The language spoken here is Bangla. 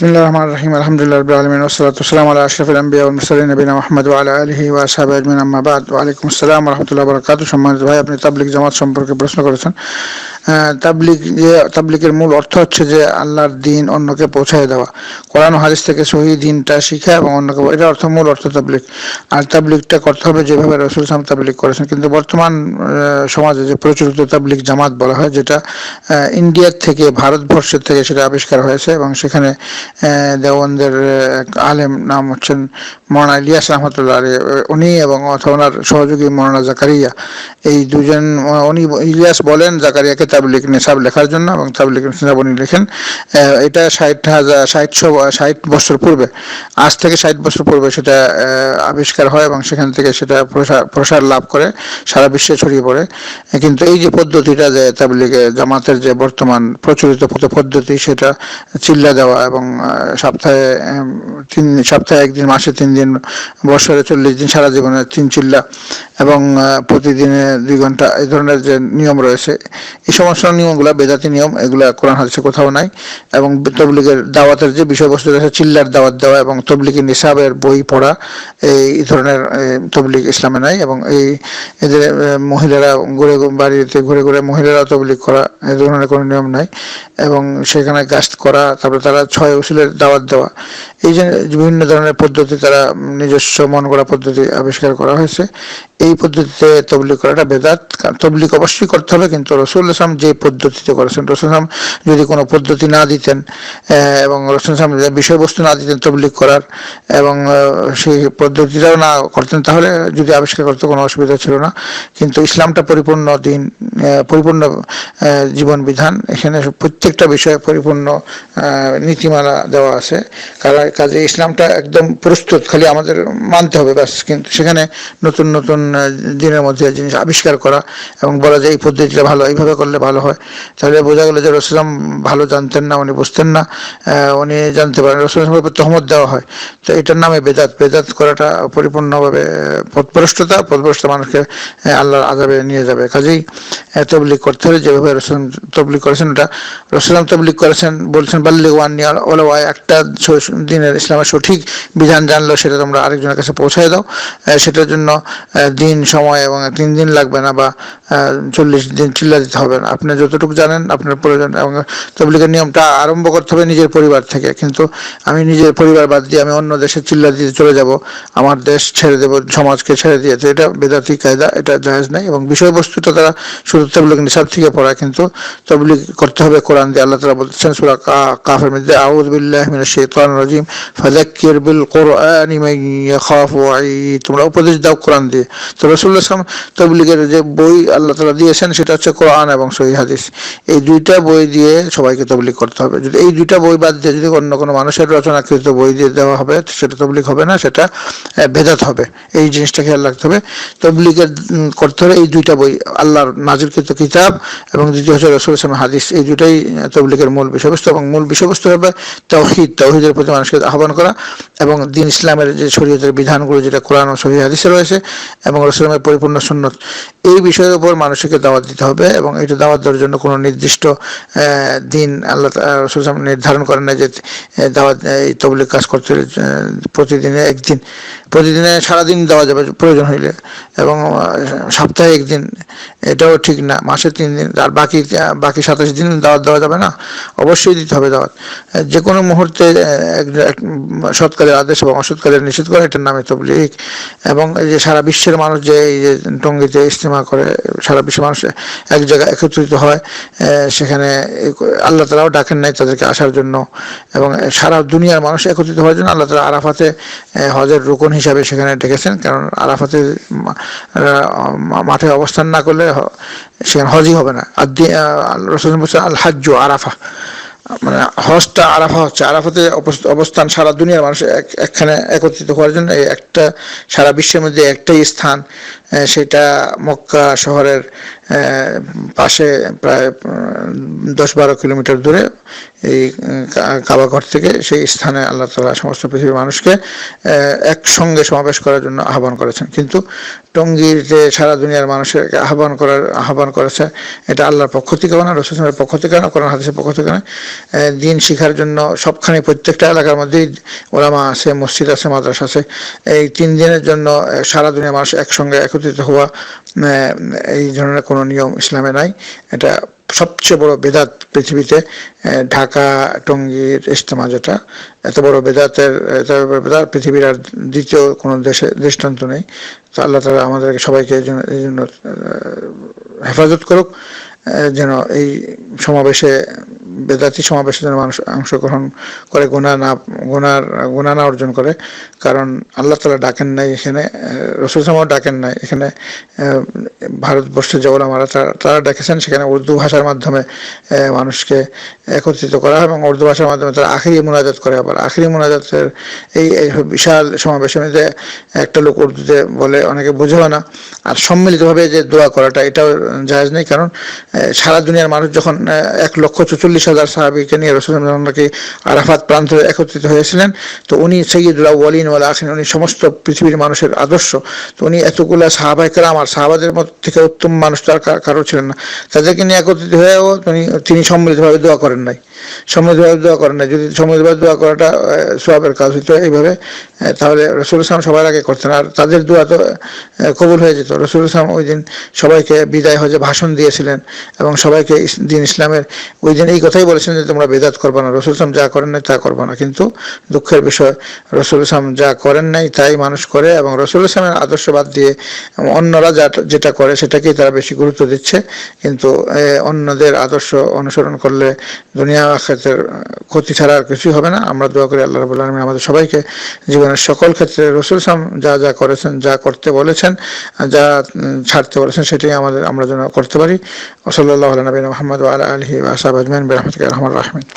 بسم الله الرحمن الرحيم الحمد لله رب العالمين والصلاة والسلام على أشرف الأنبياء والمرسلين نبينا محمد وعلى آله وأصحابه أجمعين أما بعد ওয়ালাইকুম আসসালাম রহমতুল্লাহ বরকাত সম্মানিত ভাই আপনি তাবলিক জামাত সম্পর্কে প্রশ্ন করেছেন আহ, তাবলিগ যে তাবলিকের মূল অর্থ হচ্ছে যে আল্লাহর দিন অন্যকে পৌঁছায় দেওয়া। কোরআন হাদিস থেকে সহি দিনটা শিখা এবং অন্যকে এটা অর্থ মূল অর্থ তাবলিক আর তাবলিকটা করতে হবে যেভাবে রসুল সাম তাবলিক করেছেন। কিন্তু বর্তমান সমাজে যে প্রচলিত তাবলিক জামাত বলা হয় যেটা ইন্ডিয়ার থেকে ভারতবর্ষের থেকে সেটা আবিষ্কার হয়েছে এবং সেখানে দেওয়ানদের আলেম নাম হচ্ছেন মৌলানা ইলিয়াস রহমতুল্লাহ আলী উনি এবং অথবা ওনার সহযোগী মৌলানা জাকারিয়া। এই দুজন উনি ইলিয়াস বলেন জাকারিয়াকে তাবলিক নেশাব লেখার জন্য এবং তাবলিক নেশাব উনি লেখেন। এটা ষাট হাজার ষাটশো ষাট বছর পূর্বে। আজ থেকে ষাট বছর পূর্বে সেটা আবিষ্কার হয় এবং সেখান থেকে সেটা প্রসার লাভ করে, সারা বিশ্বে ছড়িয়ে পড়ে। কিন্তু এই যে পদ্ধতিটা যে তাবলিগে জামাতের যে বর্তমান প্রচলিত পদ্ধতি, সেটা চিল্লা দেওয়া এবং সপ্তাহে তিন, সপ্তাহে একদিন, মাসে তিন দিন, বছরে চল্লিশ দিন সারা জীবনে তিন চিল্লা এবং প্রতিদিনে দুই ঘণ্টা, এই ধরনের যে নিয়ম রয়েছে, এই সমস্ত নিয়মগুলো, বেদাতি নিয়ম, এগুলা কোরআন হাদিসে কোথাও নাই। এবং তবলিগের দাওয়াতের যে বিষয়বস্তু রয়েছে, চিল্লার দাওয়াত দেওয়া এবং তবলিগি নিসাবের বই পড়া, এই ধরনের তবলিগ ইসলামে নাই এবং এই এদের মহিলারা ঘুরে বাড়িতে ঘুরে ঘুরে মহিলারা তবলিগ করা, এ ধরনের কোনো নিয়ম নাই। এবং সেখানে গাছ করা, তারপরে তারা ছয় উসুলের দাওয়াত দেওয়া। এই যে বিভিন্ন ধরনের পদ্ধতি তারা নিজস্ব মন করা পদ্ধতি আবিষ্কার করা হয়েছে। এই পদ্ধতিতে তবলিগ করাটা বেদাত, তবলিগ অবশ্যই করতে হবে, কিন্তু রসুল ইসলাম যে পদ্ধতিতে করেছেন। রসুল ইসলাম যদি কোনো পদ্ধতি না দিতেন এবং রসুল ইসলাম বিষয়বস্তু না দিতেন তবলিগ করার, এবং সেই পদ্ধতিটাও না করতেন, তাহলে যদি আবিষ্কার করতে কোনো অসুবিধা ছিল না। কিন্তু ইসলামটা পরিপূর্ণ দিন পরিপূর্ণ জীবন বিধান এখানে প্রত্যেকটা বিষয়ে পরিপূর্ণ নীতিমালা দেওয়া আছে। কাজে ইসলামটা একদম প্রস্তুত, খালি আমাদের মানতে হবে ব্যাস। কিন্তু সেখানে নতুন নতুন দিনের মধ্যে জিনিস আবিষ্কার করা, এবং বলা যায় এই পদ্ধতিটা ভালো, এইভাবে করলে ভালো হয়। তাহলে বোঝা গেল যে রসুলাম ভালো জানতেন না উনি বুঝতেন না উনি জানতে পারেন। রসুলাম তহমত দেওয়া হয়। তো এটার নামে বেদাত। বেদাত করাটা পরিপূর্ণভাবে আহ, পথভ্রষ্টতা পথভ্রষ্ট মানুষকে আল্লাহর আজাবে নিয়ে যাবে। কাজেই আহ, তবলিগ করতে হলে যেভাবে রসুল তবলিক করেছেন ওটা রসুলাম তবলিগ করেছেন বলছেন বাল্লিগ ওয়ান ওলা একটা দিনের ইসলামের সঠিক বিধান জানলো সেটা তোমরা আরেকজনের কাছে পৌঁছায় দাও। সেটার জন্য দিন সময় এবং তিন দিন লাগবে না বা চল্লিশ দিন চিল্লা দিতে হবে না। আপনি যতটুকু জানেন আপনার প্রয়োজন এবং তবলিগের নিয়মটা আরম্ভ করতে হবে নিজের পরিবার থেকে। কিন্তু আমি নিজের পরিবার বাদ দিয়ে আমি অন্য দেশে চিল্লা দিতে চলে যাব, আমার দেশ ছেড়ে দেব, সমাজকে ছেড়ে দিয়ে। তো এটা বেদাতি কায়দা, এটা জায়েজ নাই এবং বিষয়বস্তুটা তারা শুধু তবলিগ নিসাব থেকে পড়া কিন্তু তবলিগ করতে হবে কোরআন দিয়ে। আল্লাহ তালা বলছেন সুরা কাফের মধ্যে মিনাশ শাইতানির রাজিম, ফাযাক্কির বিল কুরআনি তোমরা উপদেশ দাও কোরআন দিয়ে। তো আলাইহি ওয়াসাল্লাম তবলিগের যে বই আল্লাহ তাআলা দিয়েছেন, সেটা হচ্ছে কোরআন এবং সহিহ হাদিস। এই দুইটা বই দিয়ে সবাইকে তবলিগ করতে হবে। যদি এই দুইটা বই বাদ দিয়ে যদি অন্য কোনো মানুষের রচনাকৃত বই দিয়ে দেওয়া হবে সেটা তবলিগ হবে না সেটা বেদাত হবে। এই জিনিসটা খেয়াল রাখতে হবে। তবলিগের উম, করতে হলে এই দুইটা বই আল্লাহর নাজিরকৃত কিতাব এবং দ্বিতীয় হচ্ছে রসুল ইসলামের হাদিস এই দুটাই আহ, তবলিগের মূল বিষয়বস্তু এবং মূল বিষয়বস্তু হবে তৌহিদ। তৌহিদের প্রতি মানুষকে আহ্বান করা এবং দিন ইসলামের যে শরীয়তের বিধানগুলো যেটা কোরআন ও সহি হাদিসে রয়েছে এবং রসুলামের পরিপূর্ণ সুন্নত এই বিষয়ের উপর মানুষকে দাওয়াত দিতে হবে এবং এটা দাওয়াত দেওয়ার জন্য কোনো নির্দিষ্ট দিন আল্লাহ রসুল নির্ধারণ করেন না যে দাওয়াত এই তবলিক কাজ করতে প্রতিদিনে একদিন প্রতিদিনে সারাদিন দেওয়া যাবে প্রয়োজন হইলে। এবং সপ্তাহে একদিন। এটাও ঠিক না। মাসে তিন দিন। আর বাকি বাকি সাতাশ দিন দাওয়াত দেওয়া যাবে না? অবশ্যই দিতে হবে দাওয়াত। যে কোনো মুহূর্তে আহ, এক- এক সৎ আদেশ এবং অসৎ কাজের নিষেধ করে এটার নামে তবলিগ। এবং এই যে সারা বিশ্বের মানুষ যে এই যে টঙ্গিতে ইস্তেমা করে সারা বিশ্বের মানুষ এক জায়গায় একত্রিত হয় সেখানে আল্লাহ তালাও ডাকেন নাই তাদেরকে আসার জন্য। এবং সারা দুনিয়ার মানুষ একত্রিত হওয়ার জন্য আল্লাহ তালা আরাফাতে হজের রুকন হিসাবে সেখানে ডেকেছেন, কারণ আরাফাতে মা- মাঠে অবস্থান না করলে সেখানে হজই হবে না। আল হাজ্জু আরাফা। মানে হজটা আরাফা হচ্ছে। আরাফাতে অবস্থান সারা দুনিয়ার মানুষ এক, একখানে একত্রিত হওয়ার জন্য একটা, সারা বিশ্বের মধ্যে একটাই স্থান। সেটা মক্কা শহরের পাশে প্রায় দশ বারো কিলোমিটার দূরে এই কাবাঘর থেকে সেই স্থানে আল্লাহ তালা সমস্ত পৃথিবীর মানুষকে একসঙ্গে সমাবেশ করার জন্য আহ্বান করেছেন। কিন্তু টঙ্গীর যে সারা দুনিয়ার মানুষের আহ্বান করার, আহ্বান করেছে, এটা আল্লাহর পক্ষ থেকে না, রসুলের পক্ষ থেকে না, কোরআন হাদিসের পক্ষ থেকে না দিন শিখার জন্য সবখানে প্রত্যেকটা এলাকার মধ্যেই ওলামা আছে, মসজিদ আছে, মাদ্রাসা আছে। এই তিন দিনের জন্য সারা দুনিয়ার মানুষ একসঙ্গে একত্রিত হওয়া এই ধরনের কোনো নিয়ম ইসলামে নাই। এটা সবচেয়ে বড় বেদাত পৃথিবীতে ঢাকা, টঙ্গীর ইস্তেমা যেটা, এত বড় বেদাতের বেদাত পৃথিবীর আর দ্বিতীয় কোনো দেশে দৃষ্টান্ত নেই। তো আল্লাহ তালা আমাদেরকে সবাইকে এই জন্য হেফাজত করুক যেন এই সমাবেশে বেদাতি সমাবেশে যেন মানুষ অংশগ্রহণ করে গোনা না গোনার গোনা না অর্জন করে। কারণ আল্লাহ তালা ডাকেন নাই এখানে রসুল সামাও ডাকেন নাই এখানে ভারতবর্ষের যে ওলামারা, তারা ডেকেছেন। সেখানে উর্দু ভাষার মাধ্যমে মানুষকে একত্রিত করা হয় এবং উর্দু ভাষার মাধ্যমে তারা আখিরি মোনাজাত করে। আবার আখিরি মোনাজাতের এই বিশাল সমাবেশের মধ্যে একটা লোক উর্দুতে বলে, অনেকে বুঝেও না। আর সম্মিলিতভাবে যে দোয়া করাটা, এটাও জায়জ নেই। কারণ সারা দুনিয়ার মানুষ যখন এক লক্ষ হাজার সাহাবিকে নিয়ে রসুলামকে আরাফাত প্রান্ত একত্রিত হয়েছিলেন। তো উনি সৈয়দুল্লাহ ওয়ালিন ওয়ালা আছেন উনি সমস্ত পৃথিবীর মানুষের আদর্শ। তো উনি এতগুলা সাহাবাই কালাম আর সাহাবাদের মধ্যে থেকে উত্তম মানুষ তার কারও ছিলেন না। তাদেরকে নিয়ে একত্রিত হয়েও তিনি সম্মিলিতভাবে দোয়া করেন নাই। সম্মিলিতভাবে দোয়া করেন নাই যদি সম্মিলিতভাবে দোয়া করাটা সোয়াবের কাজ হইতো এইভাবে তাহলে রসুল ইসলাম সবার আগে করতেন। আর তাদের দোয়া তো কবুল হয়ে যেত। রসুল ইসলাম ওই দিন সবাইকে বিদায় হয়ে ভাষণ দিয়েছিলেন এবং সবাইকে দিন ইসলামের, ওই দিন এই কথাই বলেছেন যে, তোমরা বেদাত করব না। রসুল ইসলাম যা করেন নাই তা করব না। কিন্তু দুঃখের বিষয়, রসুল ইসলাম যা করেন নাই তাই মানুষ করে এবং রসুল ইসলামের আদর্শ বাদ দিয়ে অন্যরা যা, যেটা করে সেটাকেই তারা বেশি গুরুত্ব দিচ্ছে। কিন্তু অন্যদের আদর্শ অনুসরণ করলে দুনিয়া ক্ষেত্রের ক্ষতি ছাড়া আর কিছুই হবে না। আমরা দোয়া করি আল্লাহ রবুল্লা আলমী আমাদের সবাইকে জীবনের সকল ক্ষেত্রে রসুল সাম যা যা করেছেন, যা করতে বলেছেন, যা ছাড়তে বলেছেন সেটাই আমাদের আমরা যেন করতে পারি। ওসল্লাহ নবীন মোহাম্মদ আলহি আসাব আজমেন রহমতুল্লাহ রহমান রাহমিন।